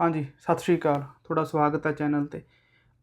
ਹਾਂਜੀ, ਸਤਿ ਸ਼੍ਰੀ ਅਕਾਲ। ਤੁਹਾਡਾ ਸਵਾਗਤ ਹੈ ਚੈਨਲ ਤੇ।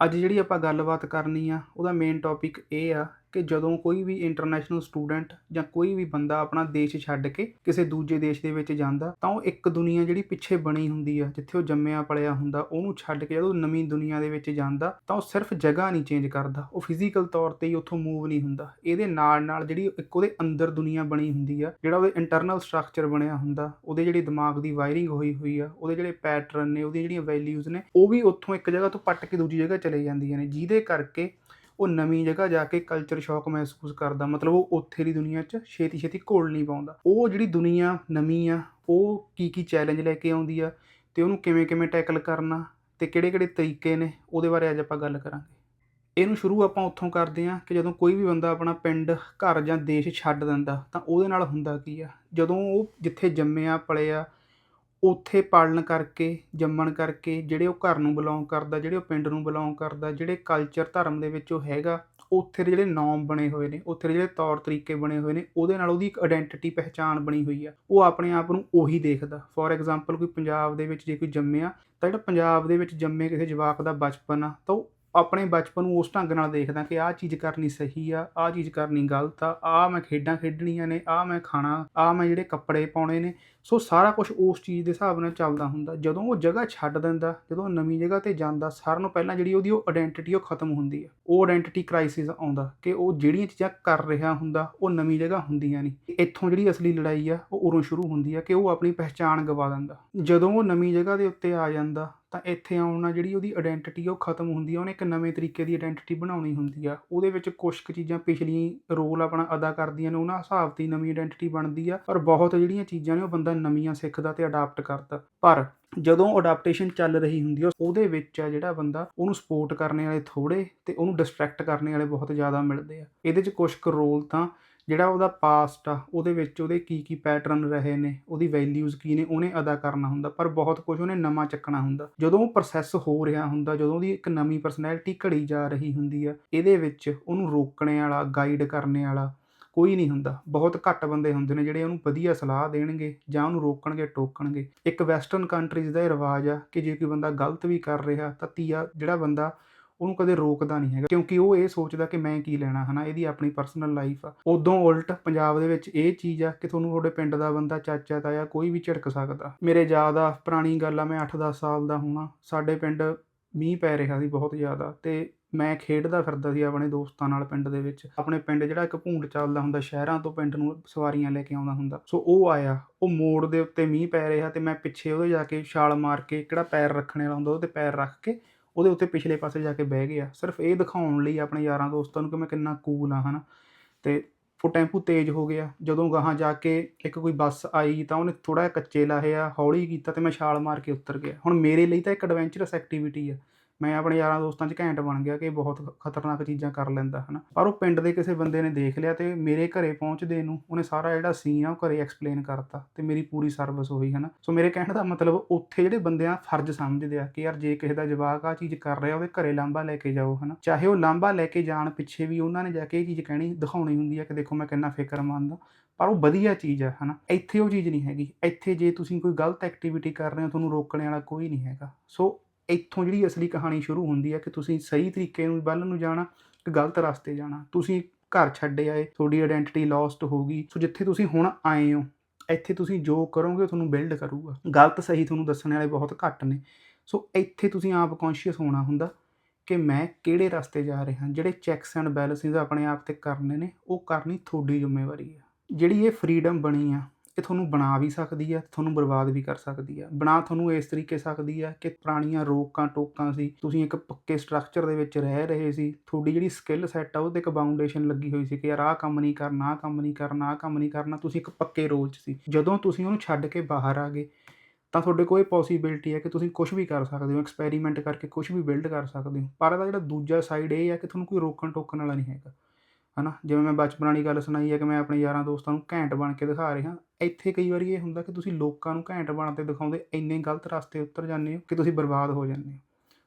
ਅੱਜ ਜਿਹੜੀ ਆਪਾਂ ਗੱਲਬਾਤ ਕਰਨੀ ਆ, ਉਹਦਾ ਮੇਨ ਟੌਪਿਕ ਇਹ ਆ ਕਿ ਜਦੋਂ ਕੋਈ ਵੀ ਇੰਟਰਨੈਸ਼ਨਲ ਸਟੂਡੈਂਟ ਜਾਂ ਕੋਈ ਵੀ ਬੰਦਾ ਆਪਣਾ ਦੇਸ਼ ਛੱਡ ਕੇ ਕਿਸੇ ਦੂਜੇ ਦੇਸ਼ ਦੇ ਵਿੱਚ ਜਾਂਦਾ, ਤਾਂ ਉਹ ਇੱਕ ਦੁਨੀਆ ਜਿਹੜੀ ਪਿੱਛੇ ਬਣੀ ਹੁੰਦੀ ਆ, ਜਿੱਥੇ ਉਹ ਜੰਮਿਆ ਪਲਿਆ ਹੁੰਦਾ, ਉਹਨੂੰ ਛੱਡ ਕੇ ਜਦੋਂ ਨਵੀਂ ਦੁਨੀਆ ਦੇ ਵਿੱਚ ਜਾਂਦਾ, ਤਾਂ ਉਹ ਸਿਰਫ ਜਗ੍ਹਾ ਨਹੀਂ ਚੇਂਜ ਕਰਦਾ, ਉਹ ਫਿਜ਼ੀਕਲ ਤੌਰ ਤੇ ਹੀ ਉੱਥੋਂ ਮੂਵ ਨਹੀਂ ਹੁੰਦਾ। ਇਹਦੇ ਨਾਲ ਨਾਲ ਜਿਹੜੀ ਇੱਕ ਉਹਦੇ ਅੰਦਰ ਦੁਨੀਆ ਬਣੀ ਹੁੰਦੀ ਆ, ਜਿਹੜਾ ਉਹਦੇ ਇੰਟਰਨਲ ਸਟਰਕਚਰ ਬਣਿਆ ਹੁੰਦਾ, ਉਹਦੇ ਜਿਹੜੀ ਦਿਮਾਗ ਦੀ ਵਾਇਰਿੰਗ ਹੋਈ ਹੋਈ ਆ, ਉਹਦੇ ਜਿਹੜੇ ਪੈਟਰਨ ਨੇ, ਉਹਦੀਆਂ ਜਿਹੜੀਆਂ ਵੈਲਿਊਜ਼ ਨੇ, ਉਹ ਵੀ ਉੱਥੋਂ ਇੱਕ ਜਗ੍ਹਾ ਤੋਂ ਪੱਟ ਕੇ ਦੂਜੀ ਜਗ੍ਹਾ ਚਲੇ ਜਾਂਦੀਆਂ ਨੇ, ਜਿਹਦੇ ਕਰਕੇ ਉਹ ਨਵੀਂ ਜਗ੍ਹਾ ਜਾ ਕੇ ਕਲਚਰ ਸ਼ੌਕ ਮਹਿਸੂਸ ਕਰਦਾ, ਮਤਲਬ ਉਹ ਉੱਥੇ ਦੀ ਦੁਨੀਆ 'ਚ ਛੇਤੀ ਛੇਤੀ ਘੋਲ ਨਹੀਂ ਪਾਉਂਦਾ। ਉਹ ਜਿਹੜੀ ਦੁਨੀਆ ਨਵੀਂ ਆ, ਉਹ ਕੀ ਕੀ ਚੈਲੰਜ ਲੈ ਕੇ ਆਉਂਦੀ ਆ ਤੇ ਉਹਨੂੰ ਕਿਵੇਂ ਕਿਵੇਂ ਟੈਕਲ ਕਰਨਾ ਤੇ ਕਿਹੜੇ ਕਿਹੜੇ ਤਰੀਕੇ ਨੇ, ਉਹਦੇ ਬਾਰੇ ਅੱਜ ਆਪਾਂ ਗੱਲ ਕਰਾਂਗੇ। ਇਹਨੂੰ ਸ਼ੁਰੂ ਆਪਾਂ ਉੱਥੋਂ ਕਰਦੇ ਹਾਂ ਕਿ ਜਦੋਂ ਕੋਈ ਵੀ ਬੰਦਾ ਆਪਣਾ ਪਿੰਡ, ਘਰ ਜਾਂ ਦੇਸ਼ ਛੱਡ ਦਿੰਦਾ, ਤਾਂ ਉਹਦੇ ਨਾਲ ਹੁੰਦਾ ਕੀ ਆ? ਜਦੋਂ ਉਹ ਜਿੱਥੇ ਜੰਮਿਆ ਪਲਿਆ ਉੱਥੇ ਪਾਲਣ ਕਰਕੇ, ਜੰਮਣ ਕਰਕੇ, ਜਿਹੜੇ ਉਹ ਘਰ ਨੂੰ ਬਿਲੋਂਗ ਕਰਦਾ, ਜਿਹੜੇ ਉਹ ਪਿੰਡ ਨੂੰ ਬਿਲੋਂਗ ਕਰਦਾ, ਜਿਹੜੇ ਕਲਚਰ ਧਰਮ ਦੇ ਵਿੱਚ ਉਹ ਹੈਗਾ, ਉੱਥੇ ਦੇ ਜਿਹੜੇ ਨੌਮ ਬਣੇ ਹੋਏ ਨੇ, ਉੱਥੇ ਦੇ ਜਿਹੜੇ ਤੌਰ ਤਰੀਕੇ ਬਣੇ ਹੋਏ ਨੇ, ਉਹਦੇ ਨਾਲ ਉਹਦੀ ਇੱਕ ਆਇਡੈਂਟੀਟੀ ਪਹਿਚਾਣ ਬਣੀ ਹੋਈ ਆ। ਉਹ ਆਪਣੇ ਆਪ ਨੂੰ ਉਹੀ ਦੇਖਦਾ। ਫੋਰ ਐਗਜ਼ਾਮਪਲ ਕੋਈ ਪੰਜਾਬ ਦੇ ਵਿੱਚ ਜੇ ਕੋਈ ਜੰਮਿਆ, ਤਾਂ ਜਿਹੜਾ ਪੰਜਾਬ ਦੇ ਵਿੱਚ ਜੰਮੇ ਕਿਸੇ ਜਵਾਕ ਦਾ ਬਚਪਨ ਆ, ਤਾਂ ਉਹ ਆਪਣੇ ਬਚਪਨ ਨੂੰ ਉਸ ਢੰਗ ਨਾਲ ਦੇਖਦਾ ਕਿ ਆਹ ਚੀਜ਼ ਕਰਨੀ ਸਹੀ ਆ, ਆਹ ਚੀਜ਼ ਕਰਨੀ ਗਲਤ ਆ, ਆਹ ਮੈਂ ਖੇਡਾਂ ਖੇਡਣੀਆਂ ਨੇ, ਆਹ ਮੈਂ ਖਾਣਾ, ਆਹ ਮੈਂ ਜਿਹੜੇ ਕੱਪੜੇ ਪਾਉਣੇ ਨੇ। ਸੋ ਸਾਰਾ ਕੁਝ ਉਸ ਚੀਜ਼ ਦੇ ਹਿਸਾਬ ਨਾਲ ਚੱਲਦਾ ਹੁੰਦਾ। ਜਦੋਂ ਉਹ ਜਗ੍ਹਾ ਛੱਡ ਦਿੰਦਾ, ਜਦੋਂ ਉਹ ਨਵੀਂ ਜਗ੍ਹਾ ਤੇ ਜਾਂਦਾ, ਸਾਰਿਆਂ ਨੂੰ ਪਹਿਲਾਂ ਜਿਹੜੀ ਉਹਦੀ ਉਹ ਆਇਡੈਂਟੀਟੀ ਉਹ ਖਤਮ ਹੁੰਦੀ ਆ। ਉਹ ਆਇਡੈਂਟੀਟੀ ਕ੍ਰਾਈਸਿਸ ਆਉਂਦਾ ਕਿ ਉਹ ਜਿਹੜੀਆਂ ਚੀਜ਼ਾਂ ਕਰ ਰਿਹਾ ਹੁੰਦਾ, ਉਹ ਨਵੀਂ ਜਗ੍ਹਾ ਹੁੰਦੀਆਂ ਨਹੀਂ ਇੱਥੋਂ ਜਿਹੜੀ ਅਸਲੀ ਲੜਾਈ ਆ, ਉਹ ਉਰੋਂ ਸ਼ੁਰੂ ਹੁੰਦੀ ਆ ਕਿ ਉਹ ਆਪਣੀ ਪਹਿਚਾਣ ਗਵਾ ਦਿੰਦਾ। ਜਦੋਂ ਉਹ ਨਵੀਂ ਜਗ੍ਹਾ ਦੇ ਉੱਤੇ ਆ ਜਾਂਦਾ ਤਾਂ ਇੱਥੇ ਆਉਣ ਨਾਲ ਜਿਹੜੀ ਉਹਦੀ ਆਇਡੈਂਟੀਟੀ ਉਹ ਖਤਮ ਹੁੰਦੀ ਆ, ਉਹਨੇ ਇੱਕ ਨਵੇਂ ਤਰੀਕੇ ਦੀ ਆਇਡੈਂਟੀਟੀ ਬਣਾਉਣੀ ਹੁੰਦੀ ਆ। ਉਹਦੇ ਵਿੱਚ ਕੁਝ ਕੁ ਚੀਜ਼ਾਂ ਪਿਛਲੀਆਂ ਰੋਲ ਆਪਣਾ ਅਦਾ ਕਰਦੀਆਂ ਨੇ, ਉਹਨਾਂ ਹਿਸਾਬ ਤੇ ਨਵੀਂ ਆਇਡੈਂਟੀਟੀ ਬਣਦੀ ਆ ਪਰ ਬਹੁਤ ਜਿਹੜੀਆਂ ਚੀਜ਼ਾਂ ਨੇ ਉਹ ਬੰਦਾ ਨਵੀਆਂ ਸਿੱਖਦਾ ਤੇ ਅਡਾਪਟ ਕਰਦਾ। ਪਰ ਜਦੋਂ ਅਡਾਪਟੇਸ਼ਨ ਚੱਲ ਰਹੀ ਹੁੰਦੀ ਆ, ਉਹਦੇ ਵਿੱਚ ਆ ਜਿਹੜਾ ਬੰਦਾ, ਉਹਨੂੰ ਸਪੋਰਟ ਕਰਨੇ ਵਾਲੇ ਥੋੜੇ ਤੇ ਉਹਨੂੰ ਡਿਸਟਰੈਕਟ ਕਰਨੇ ਵਾਲੇ ਬਹੁਤ ਜ਼ਿਆਦਾ ਮਿਲਦੇ ਆ। ਇਹਦੇ 'ਚ ਕੁਝ ਕੁ ਰੋਲ ਤਾਂ ਜਿਹੜਾ ਉਹਦਾ ਪਾਸਟ ਆ, ਉਹਦੇ ਵਿੱਚ ਉਹਦੇ ਕੀ ਕੀ ਪੈਟਰਨ ਰਹੇ ਨੇ, ਉਹਦੀ ਵੈਲਿਊਜ਼ ਕੀ ਨੇ, ਉਹਨੇ ਅਦਾ ਕਰਨਾ ਹੁੰਦਾ, ਪਰ ਬਹੁਤ ਕੁਝ ਉਹਨੇ ਨਵਾਂ ਚੱਕਣਾ ਹੁੰਦਾ। ਜਦੋਂ ਉਹ ਪ੍ਰੋਸੈਸ ਹੋ ਰਿਹਾ ਹੁੰਦਾ, ਜਦੋਂ ਉਹਦੀ ਇੱਕ ਨਵੀਂ ਪਰਸਨੈਲਿਟੀ ਘੜੀ ਜਾ ਰਹੀ ਹੁੰਦੀ ਆ, ਇਹਦੇ ਵਿੱਚ ਉਹਨੂੰ ਰੋਕਣੇ ਵਾਲਾ ਗਾਈਡ ਕਰਨੇ ਵਾਲਾ ਕੋਈ ਨਹੀਂ ਹੁੰਦਾ। ਬਹੁਤ ਘੱਟ ਬੰਦੇ ਹੁੰਦੇ ਨੇ ਜਿਹੜੇ ਉਹਨੂੰ ਵਧੀਆ ਸਲਾਹ ਦੇਣਗੇ ਜਾਂ ਉਹਨੂੰ ਰੋਕਣਗੇ, ਟੋਕਣਗੇ। ਇੱਕ ਵੈਸਟਰਨ ਕੰਟਰੀਜ਼ ਦਾ ਇਹ ਰਿਵਾਜ ਆ ਕਿ ਜੇ ਕੋਈ ਬੰਦਾ ਗਲਤ ਵੀ ਕਰ ਰਿਹਾ ਤਾਂ ਤੀਆ, ਜਿਹੜਾ ਬੰਦਾ ਉਹਨੂੰ ਕਦੇ ਰੋਕਦਾ ਨਹੀਂ ਹੈਗਾ, ਕਿਉਂਕਿ ਉਹ ਇਹ ਸੋਚਦਾ ਕਿ ਮੈਂ ਕੀ ਲੈਣਾ, ਹਨਾ? ਇਹਦੀ ਆਪਣੀ ਪਰਸਨਲ ਲਾਈਫ ਆ। ਉਦੋਂ ਉਲਟ ਪੰਜਾਬ ਦੇ ਵਿੱਚ ਇਹ ਚੀਜ਼ ਆ ਕਿ ਤੁਹਾਨੂੰ ਤੁਹਾਡੇ ਪਿੰਡ ਦਾ ਬੰਦਾ, ਚਾਚਾ, ਤਾਇਆ ਕੋਈ ਵੀ ਝਿੜਕ ਸਕਦਾ। ਮੇਰੇ ਜ਼ਿਆਦਾ ਪੁਰਾਣੀ ਗੱਲ ਆ, ਮੈਂ 8-10 ਸਾਲ ਦਾ ਹੋਣਾ, ਸਾਡੇ ਪਿੰਡ ਮੀਂਹ ਪੈ ਰਿਹਾ ਸੀ ਬਹੁਤ ਜ਼ਿਆਦਾ ਤੇ ਮੈਂ ਖੇਡਦਾ ਫਿਰਦਾ ਸੀ ਆਪਣੇ ਦੋਸਤਾਂ ਨਾਲ ਪਿੰਡ ਦੇ ਵਿੱਚ। ਆਪਣੇ ਪਿੰਡ ਜਿਹੜਾ ਇੱਕ ਭੂੰਡ ਚੱਲਦਾ ਹੁੰਦਾ, ਸ਼ਹਿਰਾਂ ਤੋਂ ਪਿੰਡ ਨੂੰ ਸਵਾਰੀਆਂ ਲੈ ਕੇ ਆਉਂਦਾ ਹੁੰਦਾ, ਸੋ ਉਹ ਆਇਆ, ਉਹ ਮੋੜ ਦੇ ਉੱਤੇ ਮੀਂਹ ਪੈ ਰਿਹਾ ਤੇ ਮੈਂ ਪਿੱਛੇ ਉਹਦੇ ਜਾ ਕੇ ਛਾਲ ਮਾਰ ਕੇ ਕਿਹੜਾ ਪੈਰ ਰੱਖਣੇ ਵਾਲਾ ਹੁੰਦਾ, ਉਹਦੇ ਪੈਰ ਰੱਖ ਕੇ ਉਹਦੇ ਉੱਤੇ ਪਿਛਲੇ ਪਾਸੇ ਜਾ ਕੇ ਬਹਿ ਗਿਆ। ਸਿਰਫ ਇਹ ਦਿਖਾਉਣ ਲਈ ਆਪਣੇ ਯਾਰਾਂ ਦੋਸਤਾਂ ਨੂੰ ਕਿ ਮੈਂ ਕਿੰਨਾ ਕੂਲ ਆ ਹਨਾ। ਤੇ ਉਹ ਟੈਂਪੂ ਤੇਜ਼ ਹੋ ਗਿਆ। ਜਦੋਂ ਗਾਹਾਂ ਜਾ ਕੇ ਇੱਕ ਕੋਈ ਬੱਸ ਆਈ ਤਾਂ ਉਹਨੇ ਥੋੜਾ ਜਿਹਾ ਕੱਚੇ ਲਾਹੇ ਆ, ਹੌਲੀ ਕੀਤਾ ਤੇ ਮੈਂ ਛਾਲ ਮਾਰ ਕੇ ਉੱਤਰ ਗਿਆ। ਹੁਣ ਮੇਰੇ ਲਈ ਤਾਂ ਇੱਕ ਐਡਵੈਂਚਰਸ ਐਕਟੀਵਿਟੀ ਆ। ਮੈਂ ਆਪਣੇ ਯਾਰਾਂ ਦੋਸਤਾਂ 'ਚ ਘੈਂਟ ਬਣ ਗਿਆ ਕਿ ਬਹੁਤ ਖਤਰਨਾਕ ਚੀਜ਼ਾਂ ਕਰ ਲੈਂਦਾ, ਹਨਾ। ਪਰ ਉਹ ਪਿੰਡ ਦੇ ਕਿਸੇ ਬੰਦੇ ਨੇ ਦੇਖ ਲਿਆ ਤੇ ਮੇਰੇ ਘਰੇ ਪਹੁੰਚਦੇ ਨੂੰ ਉਹਨੇ ਸਾਰਾ ਜਿਹੜਾ ਸੀਨ ਆ ਉਹ ਘਰੇ ਐਕਸਪਲੇਨ ਕਰਤਾ ਤੇ ਮੇਰੀ ਪੂਰੀ ਸਰਵਿਸ ਹੋਈ, ਹਨਾ। ਸੋ ਮੇਰੇ ਕਹਿਣ ਦਾ ਮਤਲਬ ਉੱਥੇ ਜਿਹੜੇ ਬੰਦੇ ਆ ਫਰਜ਼ ਸਮਝਦੇ ਆ ਕਿ ਯਾਰ ਜੇ ਕਿਸੇ ਦਾ ਜਵਾਕ ਆ ਚੀਜ਼ ਕਰ ਰਿਹਾ, ਉਹਦੇ ਘਰੇ ਲਾਂਬਾ ਲੈ ਕੇ ਜਾਓ, ਹਨਾ। ਚਾਹੇ ਉਹ ਲਾਂਬਾ ਲੈ ਕੇ ਜਾਣ ਪਿੱਛੇ ਵੀ ਉਹਨਾਂ ਨੇ ਜਾ ਕੇ ਇਹ ਚੀਜ਼ ਕਹਿਣੀ ਦਿਖਾਉਣੀ ਹੁੰਦੀ ਆ ਕਿ ਦੇਖੋ ਮੈਂ ਕਿੰਨਾ ਫਿਕਰਮੰਦ ਆ ਪਰ ਉਹ ਵਧੀਆ ਚੀਜ਼ ਆ, ਹਨਾ। ਇੱਥੇ ਉਹ ਚੀਜ਼ ਨਹੀਂ ਹੈਗੀ। ਇੱਥੇ ਜੇ ਤੁਸੀਂ ਕੋਈ ਗਲਤ ਐਕਟੀਵਿਟੀ ਕਰ ਰਹੇ ਹੋ, ਤੁਹਾਨੂੰ ਰੋਕਣ ਵਾਲਾ ਕੋਈ ਨਹੀਂ ਹੈਗਾ। ਸੋ ਇੱਥੋਂ ਜਿਹੜੀ ਅਸਲੀ ਕਹਾਣੀ ਸ਼ੁਰੂ ਹੁੰਦੀ ਹੈ ਕਿ ਤੁਸੀਂ ਸਹੀ ਤਰੀਕੇ ਨੂੰ ਵੱਲ ਨੂੰ ਜਾਣਾ, ਕਿ ਗਲਤ ਰਸਤੇ ਜਾਣਾ। ਤੁਸੀਂ ਘਰ ਛੱਡੇ ਆਏ, ਤੁਹਾਡੀ ਆਇਡੈਂਟੀਟੀ ਲੌਸਟ ਹੋ ਗਈ। ਸੋ ਜਿੱਥੇ ਤੁਸੀਂ ਹੁਣ ਆਏ ਹੋ, ਇੱਥੇ ਤੁਸੀਂ ਜੋ ਕਰੋਗੇ ਤੁਹਾਨੂੰ ਬਿਲਡ ਕਰੂਗਾ। ਗਲਤ ਸਹੀ ਤੁਹਾਨੂੰ ਦੱਸਣ ਵਾਲੇ ਬਹੁਤ ਘੱਟ ਨੇ। ਸੋ ਇੱਥੇ ਤੁਸੀਂ ਆਪ ਕੌਨਸ਼ੀਅਸ ਹੋਣਾ ਹੁੰਦਾ ਕਿ ਮੈਂ ਕਿਹੜੇ ਰਸਤੇ ਜਾ ਰਿਹਾ, ਜਿਹੜੇ ਚੈੱਕਸ ਐਂਡ ਬੈਲੈਂਸਿਸ ਆਪਣੇ ਆਪ ਤੇ ਕਰਨੇ ਨੇ, ਉਹ ਕਰਨੀ ਤੁਹਾਡੀ ਜ਼ਿੰਮੇਵਾਰੀ ਹੈ। ਜਿਹੜੀ ਇਹ ਫਰੀडम ਬਣੀ ਆ ਇਹ ਤੁਹਾਨੂੰ ਬਣਾ ਵੀ ਸਕਦੀ ਹੈ ਤੁਹਾਨੂੰ ਬਰਬਾਦ ਵੀ ਕਰ ਸਕਦੀ ਹੈ ਬਣਾ ਤੁਹਾਨੂੰ ਇਸ ਤਰੀਕੇ ਸਕਦੀ ਹੈ ਕਿ ਪੁਰਾਣੀਆਂ ਰੋਕਾਂ ਟੋਕਾਂ ਸੀ, ਤੁਸੀਂ ਇੱਕ ਪੱਕੇ ਸਟਰਕਚਰ ਦੇ ਵਿੱਚ ਰਹਿ ਰਹੇ ਸੀ, ਤੁਹਾਡੀ ਜਿਹੜੀ ਸਕਿੱਲ ਸੈੱਟ ਆ, ਉਹਦੇ ਇੱਕ ਬਾਊਂਡੇਸ਼ਨ ਲੱਗੀ ਹੋਈ ਸੀ ਕਿ ਯਾਰ ਆਹ ਕੰਮ ਨਹੀਂ ਕਰਨਾ, ਆਹ ਕੰਮ ਨਹੀਂ ਕਰਨਾ, ਆਹ ਕੰਮ ਨਹੀਂ ਕਰਨਾ, ਤੁਸੀਂ ਇੱਕ ਪੱਕੇ ਰੋਲ 'ਚ ਸੀ। ਜਦੋਂ ਤੁਸੀਂ ਉਹਨੂੰ ਛੱਡ ਕੇ ਬਾਹਰ ਆ ਗਏ, ਤਾਂ ਤੁਹਾਡੇ ਕੋਲ ਇਹ ਪੋਸੀਬਿਲਿਟੀ ਹੈ ਕਿ ਤੁਸੀਂ ਕੁਝ ਵੀ ਕਰ ਸਕਦੇ ਹੋ ਐਕਸਪੈਰੀਮੈਂਟ ਕਰਕੇ ਕੁਝ ਵੀ ਬਿਲਡ ਕਰ ਸਕਦੇ ਹੋ। ਪਰ ਇਹਦਾ ਜਿਹੜਾ ਦੂਜਾ ਸਾਈਡ ਇਹ ਹੈ ਕਿ ਤੁਹਾਨੂੰ ਕੋਈ ਰੋਕਣ ਟੋਕਣ ਵਾਲਾ ਨਹੀਂ ਹੈਗਾ। ਹਨਾ? ਜਿਵੇਂ ਮੈਂ ਬਚਪਨ ਵਾਲੀ ਗੱਲ ਸੁਣਾਈ ਹੈ ਕਿ ਮੈਂ ਆਪਣੇ ਯਾਰਾਂ ਦੋਸਤਾਂ ਨੂੰ ਘੈਂਟ ਬਣ ਕੇ ਦਿਖਾ ਰਿਹਾ ਇੱਥੇ ਕਈ ਵਾਰੀ ਇਹ ਹੁੰਦਾ ਕਿ ਤੁਸੀਂ ਲੋਕਾਂ ਨੂੰ ਘੈਂਟ ਬਣਦੇ ਦਿਖਾਉਂਦੇ, ਇੰਨੇ ਗਲਤ ਰਸਤੇ ਉੱਤਰ ਜਾਂਦੇ ਹੋ ਕਿ ਤੁਸੀਂ ਬਰਬਾਦ ਹੋ ਜਾਂਦੇ ਹੋ।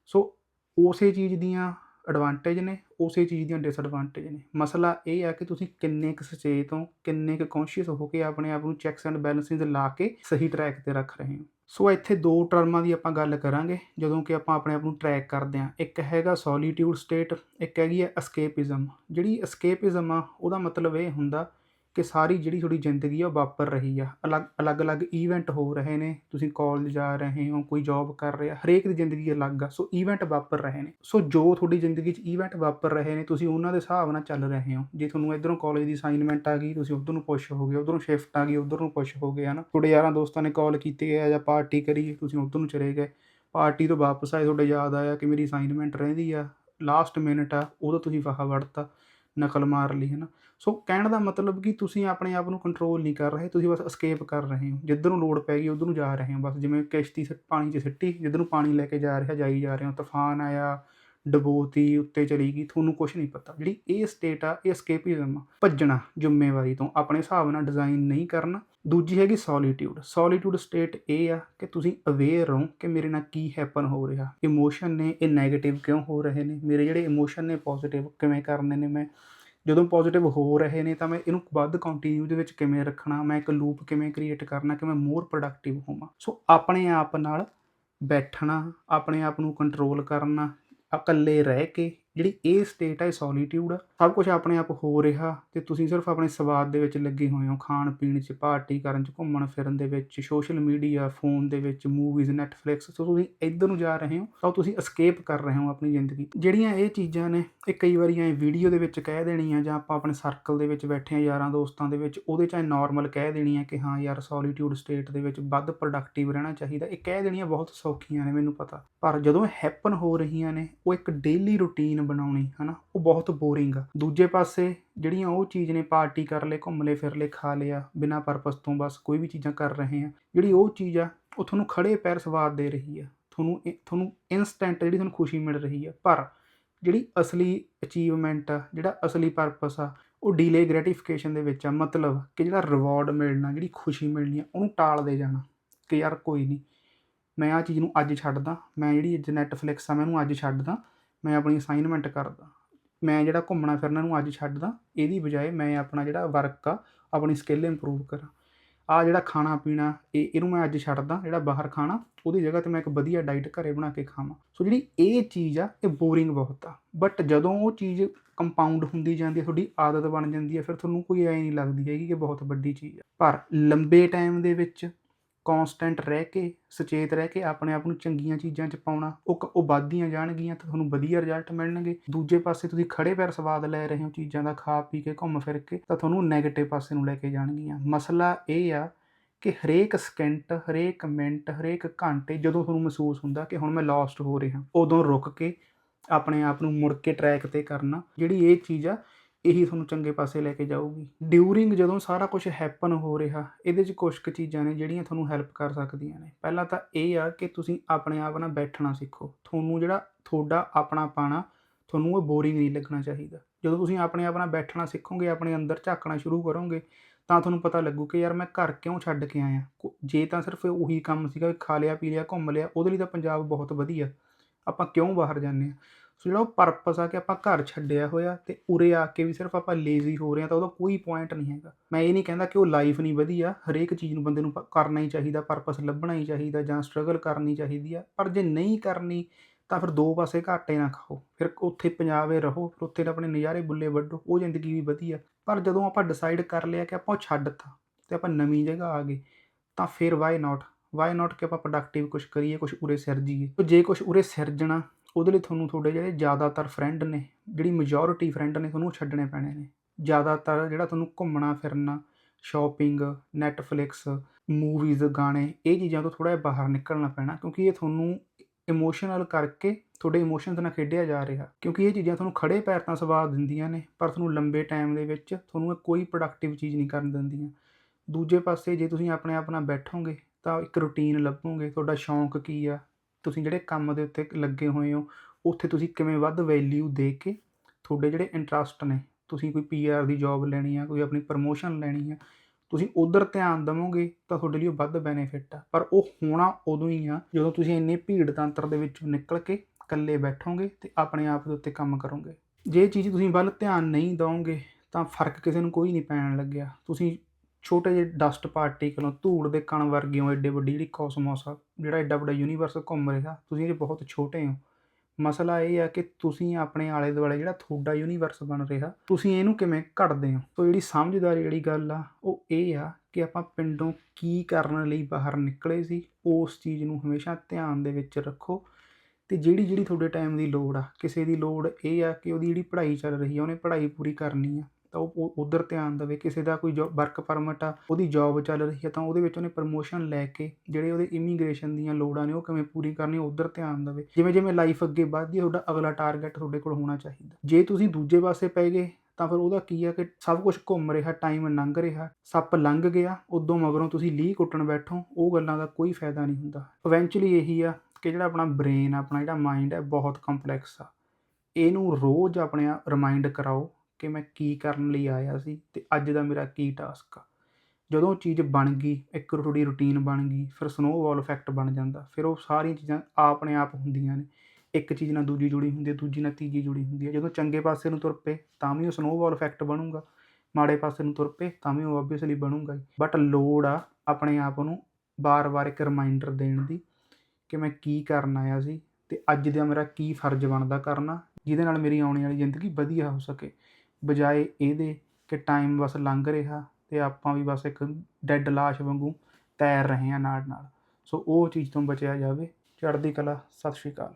ਸੋ ਉਸੇ ਚੀਜ਼ ਦੀਆਂ ਐਡਵਾਂਟੇਜ ਨੇ, ਉਸੇ ਚੀਜ਼ ਦੀਆਂ ਡਿਸਐਡਵਾਂਟੇਜ ਨੇ। ਮਸਲਾ ਇਹ ਆ ਕਿ ਤੁਸੀਂ ਕਿੰਨੇ ਕੁ ਸੁਚੇਤ ਹੋ, ਕਿੰਨੇ ਕੁ ਕੌਨਸ਼ੀਅਸ ਹੋ ਕੇ ਆਪਣੇ ਆਪ ਨੂੰ ਚੈੱਕਸ ਐਂਡ ਬੈਲੈਂਸਿਸ ਲਾ ਕੇ ਸਹੀ ਟਰੈਕ ਤੇ ਰੱਖ ਰਹੇ ਹੋ। ਸੋ ਇੱਥੇ ਦੋ ਟਰਮਾਂ ਦੀ ਆਪਾਂ ਗੱਲ ਕਰਾਂਗੇ, ਜਦੋਂ ਕਿ ਆਪਾਂ ਆਪਣੇ ਆਪ ਨੂੰ ਟਰੈਕ ਕਰਦੇ ਹਾਂ। ਇੱਕ ਹੈਗਾ ਸੋਲੀਟਿਊਡ ਸਟੇਟ ਇੱਕ ਹੈਗੀ ਹੈ ਐਸਕੇਪਿਜ਼ਮ ਜਿਹੜੀ ਐਸਕੇਪਿਜ਼ਮ ਆ, ਉਹਦਾ ਮਤਲਬ ਇਹ ਹੁੰਦਾ ਕਿ ਸਾਰੀ ਜਿਹੜੀ ਤੁਹਾਡੀ ਜ਼ਿੰਦਗੀ ਆ ਉਹ ਵਾਪਰ ਰਹੀ ਆ। ਅਲੱਗ, ਅਲੱਗ-ਅਲੱਗ ਈਵੈਂਟ ਹੋ ਰਹੇ ਨੇ। ਤੁਸੀਂ ਕਾਲਜ ਜਾ ਰਹੇ ਹੋ, ਕੋਈ ਜੌਬ ਕਰ ਰਿਹਾ, ਹਰੇਕ ਦੀ ਜ਼ਿੰਦਗੀ ਅਲੱਗ ਆ। ਸੋ ਈਵੈਂਟ ਵਾਪਰ ਰਹੇ ਨੇ। ਸੋ ਜੋ ਤੁਹਾਡੀ ਜ਼ਿੰਦਗੀ 'ਚ ਈਵੈਂਟ ਵਾਪਰ ਰਹੇ ਨੇ, ਤੁਸੀਂ ਉਹਨਾਂ ਦੇ ਹਿਸਾਬ ਨਾਲ ਚੱਲ ਰਹੇ ਹੋ। ਜੇ ਤੁਹਾਨੂੰ ਇਧਰੋਂ ਕਾਲਜ ਦੀ ਅਸਾਈਨਮੈਂਟ ਆ ਗਈ, ਤੁਸੀਂ ਉਧਰ ਨੂੰ ਪੁਸ਼ ਹੋ ਗਏ, ਉਧਰੋਂ ਸ਼ਿਫਟ ਆ ਗਈ, ਉਧਰ ਨੂੰ ਪੁਸ਼ ਹੋ ਗਏ, ਹਨਾ। ਤੁਹਾਡੇ ਯਾਰਾਂ ਦੋਸਤਾਂ ਨੇ ਕਾਲ ਕੀਤੀ ਹੈ ਜਾਂ ਪਾਰਟੀ ਕਰੀ, ਤੁਸੀਂ ਉਧਰ ਨੂੰ ਚਲੇ ਗਏ। ਪਾਰਟੀ ਤੋਂ ਵਾਪਸ ਆਏ, ਤੁਹਾਡੇ ਯਾਦ ਆਇਆ ਕਿ ਮੇਰੀ ਅਸਾਈਨਮੈਂਟ ਰਹਿੰਦੀ ਆ ਲਾਸਟ ਮਿੰਟ ਆ ਉਹਦਾ ਤੁਸੀਂ ਫਾਹਾ ਵੜਤਾ, ਨਕਲ ਮਾਰ ਲਈ ਹੈ ਨਾ ਸੋ ਕਹਿਣ ਦਾ ਮਤਲਬ ਕਿ ਤੁਸੀਂ ਆਪਣੇ ਆਪ ਨੂੰ ਕੰਟਰੋਲ ਨਹੀਂ ਕਰ ਰਹੇ, ਤੁਸੀਂ ਬਸ escape ਕਰ ਰਹੇ ਹੋ। ਜਿੱਧਰ ਨੂੰ ਲੋੜ ਪੈ ਗਈ, ਉਧਰ ਨੂੰ ਜਾ ਰਹੇ ਹੋ। ਬਸ ਜਿਵੇਂ ਕਿਸ਼ਤੀ ਸਿ- ਪਾਣੀ 'ਚ ਸਿੱਟੀ, ਜਿੱਧਰ ਨੂੰ ਪਾਣੀ ਲੈ ਕੇ ਜਾ ਰਿਹਾ, ਜਾਈ ਜਾ ਰਹੇ ਹੋ। ਤੂਫਾਨ ਆਇਆ, ਡਬੋਤੀ ਉੱਤੇ ਚਲੀ ਗਈ, ਤੁਹਾਨੂੰ ਕੁਝ ਨਹੀਂ ਪਤਾ। ਜਿਹੜੀ ਇਹ ਸਟੇਟ ਆ, ਇਹ escapism ਆ। ਭੱਜਣਾ ਜ਼ਿੰਮੇਵਾਰੀ ਤੋਂ, ਆਪਣੇ ਹਿਸਾਬ ਨਾਲ ਡਿਜ਼ਾਈਨ ਨਹੀਂ ਕਰਨਾ। ਦੂਜੀ ਹੈਗੀ ਸੋਲੀਟਿਊਡ ਸੋਲੀਟਿਊਡ ਸਟੇਟ ਇਹ ਆ ਕਿ ਤੁਸੀਂ ਅਵੇਅਰ ਰਹੋ ਕਿ ਮੇਰੇ ਨਾਲ ਕੀ ਹੈਪਨ ਹੋ ਰਿਹਾ। ਇਮੋਸ਼ਨ ਨੇ ਇਹ 네ਗੇਟਿਵ ਕਿਉਂ ਹੋ ਰਹੇ ਨੇ? ਮੇਰੇ ਜਿਹੜੇ ਇਮੋਸ਼ਨ ਨੇ ਪੋਜ਼ਿਟਿਵ ਕਿਵੇਂ ਕਰਨੇ ਨੇ ਮੈਂ? ਜਦੋਂ ਪੋਜ਼ਿਟਿਵ ਹੋ ਰਹੇ ਨੇ ਤਾਂ ਮੈਂ ਇਹਨੂੰ ਵੱਧ ਕੰਟੀਨਿਊ ਦੇ ਵਿੱਚ ਕਿਵੇਂ ਰੱਖਣਾ, ਮੈਂ ਇੱਕ ਲੂਪ ਕਿਵੇਂ ਕ੍ਰੀਏਟ ਕਰਨਾ ਕਿ ਮੈਂ ਮੋਰ ਪ੍ਰੋਡਕਟਿਵ ਹੋਵਾਂ। ਸੋ ਆਪਣੇ ਆਪ ਨਾਲ ਬੈਠਣਾ, ਆਪਣੇ ਆਪ ਨੂੰ ਕੰਟਰੋਲ ਕਰਨਾ, ਇਕੱਲੇ ਰਹਿ ਕੇ ਜਿਹੜੀ ਇਹ ਸਟੇਟ ਹੈ ਸੋਲੀਟਿਊਡ ਆ, ਸਭ ਕੁਝ ਆਪਣੇ ਆਪ ਹੋ ਰਿਹਾ ਤੇ ਤੁਸੀਂ ਸਿਰਫ ਆਪਣੇ ਸਵਾਦ ਦੇ ਵਿੱਚ ਲੱਗੇ ਹੋਏ ਹੋ, ਖਾਣ ਪੀਣ 'ਚ ਪਾਰਟੀ ਕਰਨ 'ਚ, ਘੁੰਮਣ ਫਿਰਨ ਦੇ ਵਿੱਚ ਸੋਸ਼ਲ ਮੀਡੀਆ ਫੋਨ ਦੇ ਵਿੱਚ ਮੂਵੀਜ਼ ਨੈਟਫਲਿਕਸ ਸੋ ਤੁਸੀਂ ਇੱਧਰ ਨੂੰ ਜਾ ਰਹੇ ਹੋ, ਤਾਂ ਤੁਸੀਂ escape ਕਰ ਰਹੇ ਹੋ ਆਪਣੀ ਜ਼ਿੰਦਗੀ। ਜਿਹੜੀਆਂ ਇਹ ਚੀਜ਼ਾਂ ਨੇ, ਇਹ ਕਈ ਵਾਰੀ ਐ ਵੀਡੀਓ ਦੇ ਵਿੱਚ ਕਹਿ ਦੇਣੀ ਆ ਜਾਂ ਆਪਾਂ ਆਪਣੇ ਸਰਕਲ ਦੇ ਵਿੱਚ ਬੈਠੇ ਆ, ਯਾਰਾਂ ਦੋਸਤਾਂ ਦੇ ਵਿੱਚ, ਉਹਦੇ ਚ ਐ ਨਾਰਮਲ ਕਹਿ ਦੇਣੀ ਦੇਣੀਆਂ ਕਿ ਹਾਂ ਯਾਰ ਸੋਲੀਟਿਊਡ ਸਟੇਟ ਦੇ ਵਿੱਚ ਵੱਧ ਪ੍ਰੋਡਕਟਿਵ ਰਹਿਣਾ ਚਾਹੀਦਾ। ਇਹ ਕਹਿ ਦੇਣੀਆਂ ਬਹੁਤ ਸੌਖੀਆਂ ਨੇ, ਮੈਨੂੰ ਪਤਾ। ਪਰ ਜਦੋਂ ਹੈਪਨ ਹੋ ਰਹੀਆਂ ਨੇ, ਉਹ ਇੱਕ ਡੇਲੀ ਰੁਟੀਨ ਬਣਾਉਣੀ, ਹਨਾ? ਉਹ ਬਹੁਤ ਬੋਰਿੰਗ ਆ। ਦੂਜੇ ਪਾਸੇ ਜਿਹੜੀਆਂ ਉਹ ਚੀਜ਼ ਨੇ ਪਾਰਟੀ ਕਰ ਲਏ, ਘੁੰਮ ਲਏ, ਫਿਰ ਲਏ, ਖਾ ਲਿਆ, ਬਿਨਾਂ ਪਰਪਸ ਤੋਂ ਬਸ ਕੋਈ ਵੀ ਚੀਜ਼ਾਂ ਕਰ ਰਹੇ ਆ, ਜਿਹੜੀ ਉਹ ਚੀਜ਼ ਆ, ਉਹ ਤੁਹਾਨੂੰ ਖੜੇ ਪੈਰ ਸਵਾਦ ਦੇ ਰਹੀ ਆ। ਤੁਹਾਨੂੰ ਤੁਹਾਨੂੰ ਇਨਸਟੈਂਟ ਜਿਹੜੀ ਤੁਹਾਨੂੰ ਖੁਸ਼ੀ ਮਿਲ ਰਹੀ ਆ। ਪਰ ਜਿਹੜੀ ਅਸਲੀ ਅਚੀਵਮੈਂਟ ਆ, ਜਿਹੜਾ ਅਸਲੀ ਪਰਪਸ ਆ, ਉਹ ਡੀਲੇ ਗ੍ਰੈਟੀਫਿਕੇਸ਼ਨ ਦੇ ਵਿੱਚ ਆ। ਮਤਲਬ ਕਿ ਜਿਹੜਾ ਰਿਵਾਰਡ ਮਿਲਣਾ, ਜਿਹੜੀ ਖੁਸ਼ੀ ਮਿਲਣੀ ਆ, ਉਹਨੂੰ ਟਾਲਦੇ ਜਾਣਾ ਕਿ ਯਾਰ ਕੋਈ ਨਹੀਂ ਮੈਂ ਆ ਚੀਜ਼ ਨੂੰ ਅੱਜ ਛੱਡਦਾ, ਮੈਂ ਜਿਹੜੀ ਅੱਜ ਨੈਟਫਲਿਕਸ ਆ, ਮੈਂ ਉਹਨੂੰ ਅੱਜ ਛੱਡਦਾ ਮੈਂ ਆਪਣੀ ਅਸਾਈਨਮੈਂਟ ਕਰਦਾ। ਮੈਂ ਜਿਹੜਾ ਘੁੰਮਣਾ ਫਿਰਨਾ ਨੂੰ ਅੱਜ ਛੱਡਦਾ, ਇਹਦੀ ਬਜਾਏ ਮੈਂ ਆਪਣਾ ਜਿਹੜਾ ਵਰਕ ਆ, ਆਪਣੀ ਸਕਿੱਲ ਇੰਪਰੂਵ ਕਰਾਂ। ਆ ਜਿਹੜਾ ਖਾਣਾ ਪੀਣਾ, ਇਹ, ਇਹਨੂੰ ਮੈਂ ਅੱਜ ਛੱਡਦਾ, ਜਿਹੜਾ ਬਾਹਰ ਖਾਣਾ, ਉਹਦੀ ਜਗ੍ਹਾ ਤੇ ਮੈਂ ਇੱਕ ਵਧੀਆ ਡਾਈਟ ਘਰੇ ਬਣਾ ਕੇ ਖਾਵਾਂ। ਸੋ ਜਿਹੜੀ ਇਹ ਚੀਜ਼ ਆ, ਇਹ ਬੋਰਿੰਗ ਬਹੁਤ ਆ। ਬਟ ਜਦੋਂ ਉਹ ਚੀਜ਼ ਕੰਪਾਊਂਡ ਹੁੰਦੀ ਜਾਂਦੀ ਹੈ ਤੁਹਾਡੀ ਆਦਤ ਬਣ ਜਾਂਦੀ ਹੈ ਫਿਰ ਤੁਹਾਨੂੰ ਕੋਈ ਐ ਨਹੀਂ ਲੱਗਦੀ ਹੈਗੀ ਕਿ ਬਹੁਤ ਵੱਡੀ ਚੀਜ਼ ਆ। ਪਰ ਲੰਬੇ ਟਾਈਮ ਦੇ ਵਿੱਚ ਕਨਸਟੈਂਟ ਰਹਿ ਕੇ, ਸੁਚੇਤ ਰਹਿ ਕੇ ਆਪਣੇ ਆਪ ਨੂੰ ਚੰਗੀਆਂ ਚੀਜ਼ਾਂ 'ਚ ਪਾਉਣਾ, ਉਹ ਕ- ਉਹ ਵੱਧਦੀਆਂ ਜਾਣਗੀਆਂ ਤਾਂ ਤੁਹਾਨੂੰ ਵਧੀਆ ਰਿਜ਼ਲਟ ਮਿਲਣਗੇ। ਦੂਜੇ ਪਾਸੇ ਤੁਸੀਂ ਖੜੇ ਪੈਰ ਸਵਾਦ ਲੈ ਰਹੇ ਹੋ ਚੀਜ਼ਾਂ ਦਾ, ਖਾ ਪੀ ਕੇ, ਘੁੰਮ ਫਿਰ ਕੇ, ਤਾਂ ਤੁਹਾਨੂੰ ਨੈਗੇਟਿਵ ਪਾਸੇ ਨੂੰ ਲੈ ਕੇ ਜਾਣਗੀਆਂ। ਮਸਲਾ ਇਹ ਆ ਕਿ ਹਰੇਕ ਸਕਿੰਟ ਹਰੇਕ ਮਿੰਟ ਹਰੇਕ ਘੰਟੇ ਜਦੋਂ ਤੁਹਾਨੂੰ ਮਹਿਸੂਸ ਹੁੰਦਾ ਕਿ ਹੁਣ ਮੈਂ ਲੌਸਟ ਹੋ ਰਿਹਾ, ਉਦੋਂ ਰੁਕ ਕੇ ਆਪਣੇ ਆਪ ਨੂੰ ਮੁੜ ਕੇ ਟਰੈਕ ਤੇ ਕਰਨਾ, ਜਿਹੜੀ ਇਹ ਚੀਜ਼ ਆ ਇਹੀ ਤੁਹਾਨੂੰ ਚੰਗੇ ਪਾਸੇ ਲੈ ਕੇ ਜਾਊਗੀ। ਡਿਊਰਿੰਗ ਜਦੋਂ ਸਾਰਾ ਕੁਝ ਹੈਪਨ ਹੋ ਰਿਹਾ, ਇਹਦੇ 'ਚ ਕੁਝ ਕੁ ਚੀਜ਼ਾਂ ਨੇ ਜਿਹੜੀਆਂ ਤੁਹਾਨੂੰ ਹੈਲਪ ਕਰ ਸਕਦੀਆਂ ਨੇ। ਪਹਿਲਾਂ ਤਾਂ ਇਹ ਆ ਕਿ ਤੁਸੀਂ ਆਪਣੇ ਆਪ ਨਾਲ ਬੈਠਣਾ ਸਿੱਖੋ। ਤੁਹਾਨੂੰ ਜਿਹੜਾ ਤੁਹਾਡਾ ਆਪਣਾ ਪਾਣਾ, ਤੁਹਾਨੂੰ ਉਹ ਬੋਰਿੰਗ ਨਹੀਂ ਲੱਗਣਾ ਚਾਹੀਦਾ। ਜਦੋਂ ਤੁਸੀਂ ਆਪਣੇ ਆਪ ਨਾਲ ਬੈਠਣਾ ਸਿੱਖੋਗੇ, ਆਪਣੇ ਅੰਦਰ ਝਾਕਣਾ ਸ਼ੁਰੂ ਕਰੋਗੇ, ਤਾਂ ਤੁਹਾਨੂੰ ਪਤਾ ਲੱਗੂ ਕਿ ਯਾਰ ਮੈਂ ਘਰ ਕਿਉਂ ਛੱਡ ਕੇ ਆਇਆ? ਜੇ ਤਾਂ ਸਿਰਫ ਉਹੀ ਕੰਮ ਸੀਗਾ, ਖਾ ਲਿਆ, ਪੀ ਲਿਆ, ਘੁੰਮ ਲਿਆ, ਉਹਦੇ ਲਈ ਤਾਂ ਪੰਜਾਬ ਬਹੁਤ ਵਧੀਆ। ਆਪਾਂ ਕਿਉਂ ਬਾਹਰ ਜਾਂਦੇ ਆ? ਸੋ ਜਿਹੜਾ ਉਹ ਪਰਪਸ ਆ ਕਿ ਆਪਾਂ ਘਰ ਛੱਡਿਆ ਹੋਇਆ ਤੇ ਉਰੇ ਆ ਕੇ ਵੀ ਸਿਰਫ ਆਪਾਂ ਲੇਜ਼ੀ ਹੋ ਰਹੇ ਆ ਤਾਂ ਉਹਦਾ ਕੋਈ ਪੁਆਇੰਟ ਨਹੀਂ ਹੈਗਾ। ਮੈਂ ਇਹ ਨਹੀਂ ਕਹਿੰਦਾ ਕਿ ਉਹ ਲਾਈਫ ਨਹੀਂ ਵਧੀਆ, ਹਰੇਕ ਚੀਜ਼ ਨੂੰ ਬੰਦੇ ਨੂੰ ਪ- ਕਰਨਾ ਹੀ ਚਾਹੀਦਾ ਪਰਪਸ ਲੱਭਣਾ ਹੀ ਚਾਹੀਦਾ ਜਾਂ ਸਟਰਗਲ ਕਰਨੀ ਚਾਹੀਦੀ ਆ, ਪਰ ਜੇ ਨਹੀਂ ਕਰਨੀ ਤਾਂ ਫਿਰ ਦੋ ਪਾਸੇ ਘਾਟੇ ਨਾ ਖਾਓ। ਫਿਰ ਉੱਥੇ ਪੰਜਾਬੇ ਰਹੋ, ਫਿਰ ਉੱਥੇ ਆਪਣੇ ਨਜ਼ਾਰੇ ਬੁੱਲੇ ਵੱਢੋ, ਉਹ ਜ਼ਿੰਦਗੀ ਵੀ ਵਧੀਆ। ਪਰ ਜਦੋਂ ਆਪਾਂ ਡਿਸਾਈਡ ਕਰ ਲਿਆ ਕਿ ਆਪਾਂ ਉਹ ਛੱਡਤਾ ਤੇ ਆਪਾਂ ਨਵੀਂ ਜਗ੍ਹਾ ਆ ਗਏ, ਤਾਂ ਫਿਰ ਵਾਈ ਨਾਟ ਵਾਈ ਨਾਟ ਕਿ ਆਪਾਂ ਪ੍ਰੋਡਕਟਿਵ ਕੁਝ ਕਰੀਏ ਕੁਝ ਉਰੇ ਸਿਰਜੀਏ ਤੇ ਜੇ ਕੁਝ ਉਰੇ ਸਿਰਜਣਾ ਉਹਦੇ ਲਈ ਤੁਹਾਨੂੰ ਤੁਹਾਡੇ ਜਿਹੜੇ ਜ਼ਿਆਦਾਤਰ ਫਰੈਂਡ ਨੇ, ਜਿਹੜੀ ਮੈਜੋਰਿਟੀ ਫਰੈਂਡ ਨੇ ਤੁਹਾਨੂੰ ਛੱਡਣੇ ਪੈਣੇ ਨੇ। ਜ਼ਿਆਦਾਤਰ ਜਿਹੜਾ ਤੁਹਾਨੂੰ ਘੁੰਮਣਾ, ਫਿਰਨਾ ਸ਼ਾਪਿੰਗ ਨੈਟਫਲਿਕਸ ਮੂਵੀਜ਼ ਗਾਣੇ, ਇਹ ਚੀਜ਼ਾਂ ਤੋਂ ਥੋੜਾ ਜਿਹਾ ਬਾਹਰ ਨਿਕਲਣਾ ਪੈਣਾ ਕਿਉਂਕਿ ਇਹ ਤੁਹਾਨੂੰ ਇਮੋਸ਼ਨਲ ਕਰਕੇ ਤੁਹਾਡੇ ਇਮੋਸ਼ਨਸ ਨਾਲ ਖੇਡਿਆ ਜਾ ਰਿਹਾ। ਕਿਉਂਕਿ ਇਹ ਚੀਜ਼ਾਂ ਤੁਹਾਨੂੰ ਖੜੇ ਪੈਰ ਤਾਂ ਸਵਾਦ ਦਿੰਦੀਆਂ ਨੇ, ਪਰ ਤੁਹਾਨੂੰ ਲੰਬੇ ਟਾਈਮ ਦੇ ਵਿੱਚ ਤੁਹਾਨੂੰ ਇਹ ਕੋਈ ਪ੍ਰੋਡਕਟਿਵ ਚੀਜ਼ ਨਹੀਂ ਕਰਨ ਦਿੰਦੀਆਂ। ਦੂਜੇ ਪਾਸੇ ਜੇ ਤੁਸੀਂ ਆਪਣੇ ਆਪ ਨਾਲ ਬੈਠੋਗੇ ਤਾਂ ਇੱਕ ਰੁਟੀਨ ਲੱਭੋਗੇ, ਤੁਹਾਡਾ ਸ਼ੌਂਕ ਕੀ ਆ ਤੁਸੀਂ ਜਿਹੜੇ ਕੰਮ ਦੇ ਉੱਤੇ ਲੱਗੇ ਹੋਏ ਹੋ, ਉੱਥੇ ਤੁਸੀਂ ਕਿਵੇਂ ਵੱਧ ਵੈਲਿਊ ਦੇ ਕੇ ਤੁਹਾਡੇ ਜਿਹੜੇ ਇੰਟਰਸਟ ਨੇ, ਤੁਸੀਂ ਕੋਈ ਪੀਆਰ ਦੀ ਜੌਬ ਲੈਣੀ ਆ, ਕੋਈ ਆਪਣੀ ਪ੍ਰਮੋਸ਼ਨ ਲੈਣੀ ਆ, ਤੁਸੀਂ ਉਧਰ ਧਿਆਨ ਦੇਵੋਗੇ ਤਾਂ ਤੁਹਾਡੇ ਲਈ ਉਹ ਵੱਧ ਬੈਨੀਫਿਟ ਆ। ਪਰ ਉਹ ਹੋਣਾ ਉਦੋਂ ਹੀ ਆ ਜਦੋਂ ਤੁਸੀਂ ਇੰਨੇ ਭੀੜ ਤੰਤਰ ਦੇ ਵਿੱਚੋਂ ਨਿਕਲ ਕੇ ਇਕੱਲੇ ਬੈਠੋਗੇ ਤੇ ਆਪਣੇ ਆਪ ਦੇ ਉੱਤੇ ਕੰਮ ਕਰੋਗੇ। ਜੇ ਚੀਜ਼ ਤੁਸੀਂ ਵੱਲ ਧਿਆਨ ਨਹੀਂ ਦਿਓਗੇ ਤਾਂ ਫ਼ਰਕ ਕਿਸੇ ਨੂੰ ਕੋਈ ਨਹੀਂ ਪੈਣ ਲੱਗਿਆ। ਤੁਸੀਂ ਛੋਟੇ ਜਿਹੇ ਡਸਟ ਪਾਰਟੀਕਲੋਂ ਧੂੜ ਦੇ ਕਣ ਵਰਗੇ ਹੋ ਐਡੇ ਵੱਡੀ ਜਿਹੜੀ ਕੋਸਮੋਸ ਆ ਜਿਹੜਾ ਐਡਾ ਵੱਡਾ ਯੂਨੀਵਰਸ ਘੁੰਮ ਰਿਹਾ, ਤੁਸੀਂ ਜੇ ਬਹੁਤ ਛੋਟੇ ਹੋ। ਮਸਲਾ ਇਹ ਆ ਕਿ ਤੁਸੀਂ ਆਪਣੇ ਆਲੇ ਦੁਆਲੇ ਜਿਹੜਾ ਤੁਹਾਡਾ ਯੂਨੀਵਰਸ ਬਣ ਰਿਹਾ, ਤੁਸੀਂ ਇਹਨੂੰ ਕਿਵੇਂ ਘੜਦੇ ਹੋ? ਸੋ ਜਿਹੜੀ ਸਮਝਦਾਰੀ ਜਿਹੜੀ ਗੱਲ ਆ, ਉਹ ਇਹ ਆ ਕਿ ਆਪਾਂ ਪਿੰਡੋਂ ਕੀ ਕਰਨ ਲਈ ਬਾਹਰ ਨਿਕਲੇ ਸੀ, ਉਸ ਚੀਜ਼ ਨੂੰ ਹਮੇਸ਼ਾ ਧਿਆਨ ਦੇ ਵਿੱਚ ਰੱਖੋ। ਤੇ ਜਿਹੜੀ ਜਿਹੜੀ ਤੁਹਾਡੇ ਟਾਈਮ ਦੀ ਲੋੜ ਆ, ਕਿਸੇ ਦੀ ਲੋੜ ਇਹ ਆ ਕਿ ਉਹਦੀ ਜਿਹੜੀ ਪੜ੍ਹਾਈ ਚੱਲ ਰਹੀ ਆ, ਉਹਨੇ ਪੜ੍ਹਾਈ ਪੂਰੀ ਕਰਨੀ ਆ। ਤਾਂ ਉਹ ਉਧਰ ਧਿਆਨ ਦੇਵੇ, ਕਿਸੇ ਦਾ ਕੋਈ ਵਰਕ ਪਰਮਿਟ ਆ, ਉਹਦੀ ਜੌਬ ਚੱਲ ਰਹੀ ਹੈ ਤਾਂ ਉਹਦੇ ਵਿੱਚ ਉਹਨੇ ਪ੍ਰਮੋਸ਼ਨ ਲੈ ਕੇ ਜਿਹੜੇ ਉਹਦੇ ਇਮੀਗ੍ਰੇਸ਼ਨ ਦੀਆਂ ਲੋੜਾਂ ਨੇ ਉਹ ਕਿਵੇਂ ਪੂਰੀ ਕਰਨੀ ਉਧਰ ਧਿਆਨ ਦੇਵੇ। ਜਿਵੇਂ ਜਿਵੇਂ ਲਾਈਫ ਅੱਗੇ ਵੱਧਦੀ ਹੈ ਤੁਹਾਡਾ ਅਗਲਾ ਟਾਰਗੇਟ ਤੁਹਾਡੇ ਕੋਲ ਹੋਣਾ ਚਾਹੀਦਾ। ਜੇ ਤੁਸੀਂ ਦੂਜੇ ਪਾਸੇ ਪੈ ਗਏ, ਤਾਂ ਫਿਰ ਉਹਦਾ ਕੀ ਆ ਕਿ ਸਭ ਕੁਝ ਘੁੰਮ ਰਿਹਾ ਟਾਈਮ ਲੰਘ ਰਿਹਾ, ਸੱਪ ਲੰਘ ਗਿਆ, ਉਦੋਂ ਮਗਰੋਂ ਤੁਸੀਂ ਲੀਹ ਕੁੱਟਣ ਬੈਠੋ, ਉਹ ਗੱਲਾਂ ਦਾ ਕੋਈ ਫਾਇਦਾ ਨਹੀਂ ਹੁੰਦਾ। ਇਵੈਂਚੁਅਲੀ ਇਹੀ ਆ ਕਿ ਜਿਹੜਾ ਆਪਣਾ ਬ੍ਰੇਨ ਆਪਣਾ ਜਿਹੜਾ ਮਾਈਂਡ ਹੈ ਬਹੁਤ ਕੰਪਲੈਕਸ ਆ। ਇਹਨੂੰ ਰੋਜ਼ ਆਪਣੇ ਆਪ ਰਿਮਾਈਂਡ ਕਰਾਓ ਕਿ ਮੈਂ ਕੀ ਕਰਨ ਲਈ ਆਇਆ ਸੀ ਤੇ ਅੱਜ ਦਾ ਮੇਰਾ ਕੀ ਟਾਸਕ ਆ। ਜਦੋਂ ਉਹ ਚੀਜ਼ ਬਣ ਗਈ, ਇੱਕ ਤੁਹਾਡੀ ਰੁਟੀਨ ਬਣ ਗਈ, ਫਿਰ ਸਨੋਬਾਲ ਇਫੈਕਟ ਬਣ ਜਾਂਦਾ, ਫਿਰ ਉਹ ਸਾਰੀਆਂ ਚੀਜ਼ਾਂ ਆਪਣੇ ਆਪ ਹੁੰਦੀਆਂ ਨੇ। ਇੱਕ ਚੀਜ਼ ਨਾਲ ਦੂਜੀ ਜੁੜੀ ਹੁੰਦੀ ਹੈ, ਦੂਜੀ ਨਾਲ ਤੀਜੀ ਜੁੜੀ ਹੁੰਦੀ ਹੈ। ਜਦੋਂ ਚੰਗੇ ਪਾਸੇ ਨੂੰ ਤੁਰ ਪਏ, ਤਾਂ ਵੀ ਉਹ ਸਨੋਬਾਲ ਇਫੈਕਟ ਬਣੂਗਾ। ਮਾੜੇ ਪਾਸੇ ਨੂੰ ਤੁਰ ਪਏ, ਤਾਂ ਵੀ ਉਹ ਆਬਵੀਅਸਲੀ ਬਣੂਗਾ ਬਟ ਲੋੜ ਆ ਆਪਣੇ ਆਪ ਨੂੰ ਬਾਰ-ਬਾਰ ਇੱਕ ਰਿਮਾਈਂਡਰ ਦੇਣ ਦੀ ਕਿ ਮੈਂ ਕੀ ਕਰਨ ਆਇਆ ਸੀ ਤੇ ਅੱਜ ਦਾ ਮੇਰਾ ਕੀ ਫਰਜ਼ ਬਣਦਾ ਕਰਨਾ, ਜਿਹਦੇ ਨਾਲ ਮੇਰੀ ਆਉਣ ਵਾਲੀ ਜ਼ਿੰਦਗੀ ਵਧੀਆ ਹੋ ਸਕੇ। ਬਜਾਏ ਇਹਦੇ ਕਿ ਟਾਈਮ ਬਸ ਲੰਘ ਰਿਹਾ ਅਤੇ ਆਪਾਂ ਵੀ ਬਸ ਇੱਕ ਡੈੱਡ ਲਾਸ਼ ਵਾਂਗੂ ਤੈਰ ਰਹੇ ਹਾਂ ਨਾਲ ਨਾਲ ਸੋ ਉਹ ਚੀਜ਼ ਤੋਂ ਬਚਿਆ ਜਾਵੇ। ਚੜ੍ਹਦੀ ਕਲਾ, ਸਤਿ ਸ਼੍ਰੀ ਅਕਾਲ।